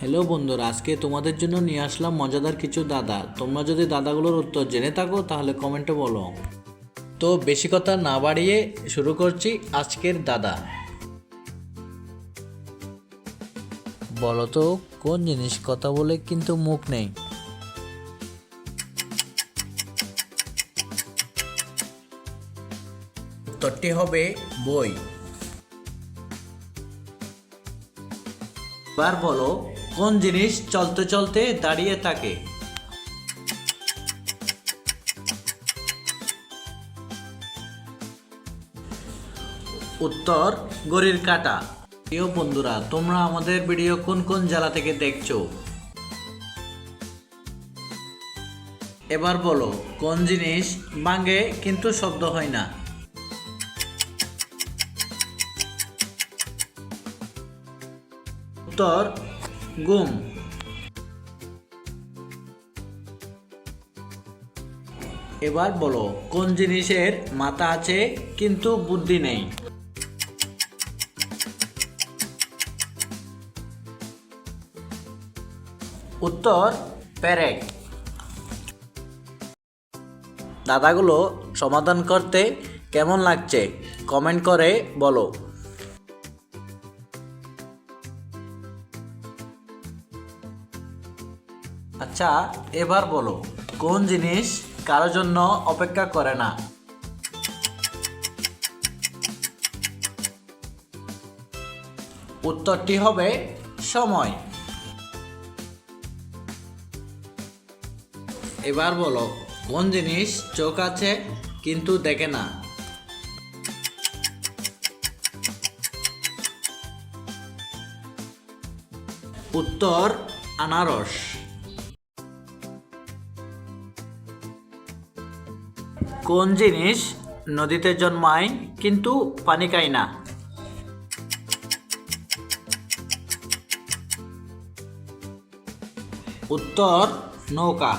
Hello বন্ধুরা, আজকে তোমাদের জন্য নিয়ে আসলাম মজাদার কিছু দাদা। তোমরা যদি দাদাগুলোর উত্তর জেনে থাকো, তাহলে কমেন্টে বলো। তো বেশি কথা না বাড়িয়ে শুরু করছি আজকের দাদা। বলো তো, কোন জিনিস কথা বলে কিন্তু মুখ নেই? উত্তরটি হবে বই। এবার বলো কোন জিনিস চলতে চলতে দাঁড়িয়ে থাকে? উত্তর, গড়ির কাটা। প্রিয় বন্ধুরা, তোমরা আমাদের ভিডিও কোন কোন জেলা থেকে দেখছ? এবার বলো, কোন জিনিস ভাঙে কিন্তু শব্দ হয় না? উত্তর গুম। এবার বলো, কোন জিনিসের মাথা আছে কিন্তু বুদ্ধি নেই? উত্তর, প্যারেক। দাদাগুলো সমাধান করতে কেমন লাগছে? কমেন্ট করে বলো। আচ্ছা এবার বলো, কোন জিনিস কারোর জন্য অপেক্ষা করে না? উত্তরটি হবে সময়। এবার বলো, কোন জিনিস চোখ আছে কিন্তু দেখে না? উত্তর, আনারস। কোন জিনিস নদীতে জন্মায় কিন্তু পানি খায় না? উত্তর, নৌকা।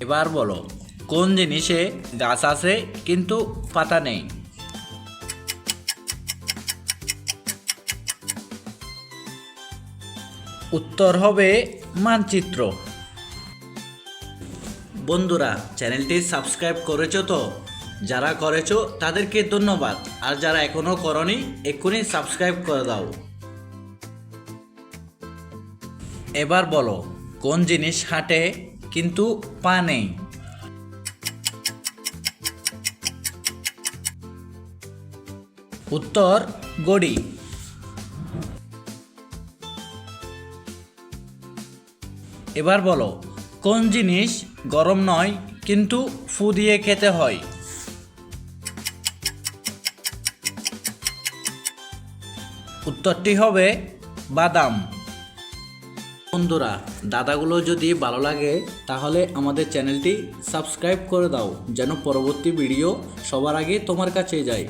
এবার বলো, কোন জিনিসে গাছ আছে কিন্তু পাতা নেই? উত্তর হবে মানচিত্র। বন্ধুরা, চ্যানেলটি সাবস্ক্রাইব করেছ তো? যারা করেছ, তাদেরকে ধন্যবাদ। আর যারা এখনও করনি, এক্ষুনি সাবস্ক্রাইব করে দাও। এবার বলো, কোন জিনিস হাঁটে কিন্তু পা নেই? উত্তর, গড়ি। এবার বলো, কোন জিনিস গরম নয়, কিন্তু ফু দিয়ে খেতে হয়। উত্তরটি হবে বাদাম। বন্ধুরা, দাদাগুলো যদি ভালো লাগে, তাহলে আমাদের চ্যানেলটি সাবস্ক্রাইব করে দাও, যেন পরবর্তী ভিডিও সবার আগে তোমার কাছে যায়।